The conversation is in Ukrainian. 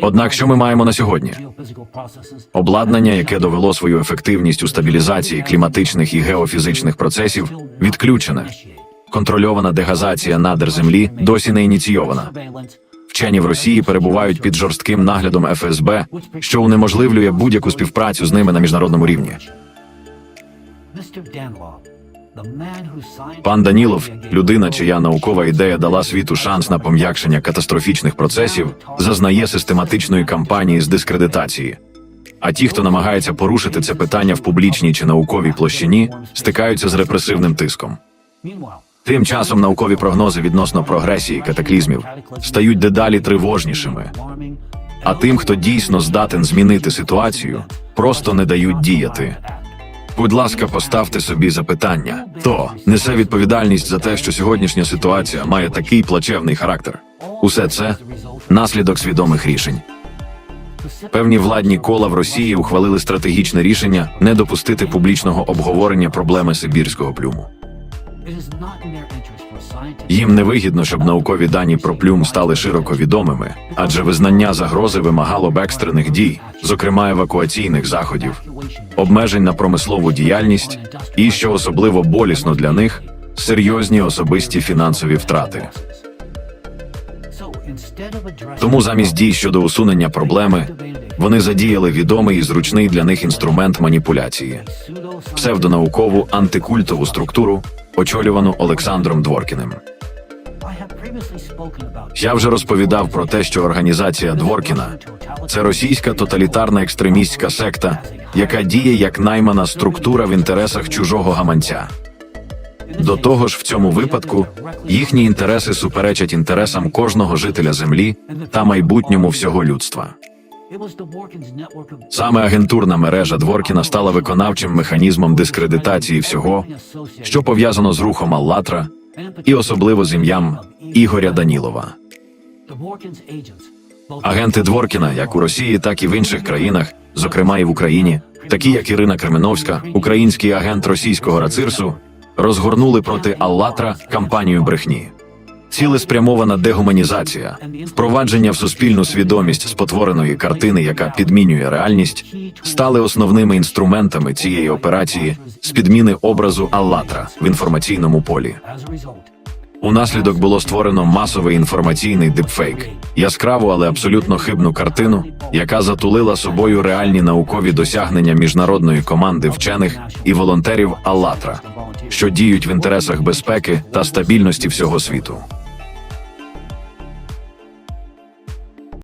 Однак, що ми маємо на сьогодні? Обладнання, яке довело свою ефективність у стабілізації кліматичних і геофізичних процесів, відключене. Контрольована дегазація надр землі досі не ініційована. Вчені в Росії перебувають під жорстким наглядом ФСБ, що унеможливлює будь-яку співпрацю з ними на міжнародному рівні. Пан Данілов, людина, чия наукова ідея дала світу шанс на пом'якшення катастрофічних процесів, зазнає систематичної кампанії з дискредитації. А ті, хто намагається порушити це питання в публічній чи науковій площині, стикаються з репресивним тиском. Тим часом наукові прогнози відносно прогресії катаклізмів стають дедалі тривожнішими. А тим, хто дійсно здатен змінити ситуацію, просто не дають діяти. Будь ласка, поставте собі запитання, хто несе відповідальність за те, що сьогоднішня ситуація має такий плачевний характер. Усе це наслідок свідомих рішень. Певні владні кола в Росії ухвалили стратегічне рішення не допустити публічного обговорення проблеми сибірського плюму. Їм не вигідно, щоб наукові дані про плюм стали широко відомими, адже визнання загрози вимагало б екстрених дій, зокрема евакуаційних заходів, обмежень на промислову діяльність і, що особливо болісно для них, серйозні особисті фінансові втрати. Тому замість дій щодо усунення проблеми вони задіяли відомий і зручний для них інструмент маніпуляції псевдонаукову антикультову структуру, очолювану Олександром Дворкіним. Я вже розповідав про те, що організація Дворкіна це російська тоталітарна екстремістська секта, яка діє як наймана структура в інтересах чужого гаманця. До того ж, в цьому випадку їхні інтереси суперечать інтересам кожного жителя землі та майбутньому всього людства. Саме агентурна мережа Дворкіна стала виконавчим механізмом дискредитації всього, що пов'язано з рухом Аллатра, і особливо з ім'ям Ігоря Данілова. Агенти Дворкіна, як у Росії, так і в інших країнах, зокрема і в Україні, такі як Ірина Кременовська, український агент російського рацирсу, розгорнули проти Аллатра кампанію брехні. Цілеспрямована дегуманізація, впровадження в суспільну свідомість спотвореної картини, яка підмінює реальність, стали основними інструментами цієї операції з підміни образу Аллатра в інформаційному полі. Унаслідок було створено масовий інформаційний дипфейк, яскраву, але абсолютно хибну картину, яка затулила собою реальні наукові досягнення міжнародної команди вчених і волонтерів Аллатра, що діють в інтересах безпеки та стабільності всього світу.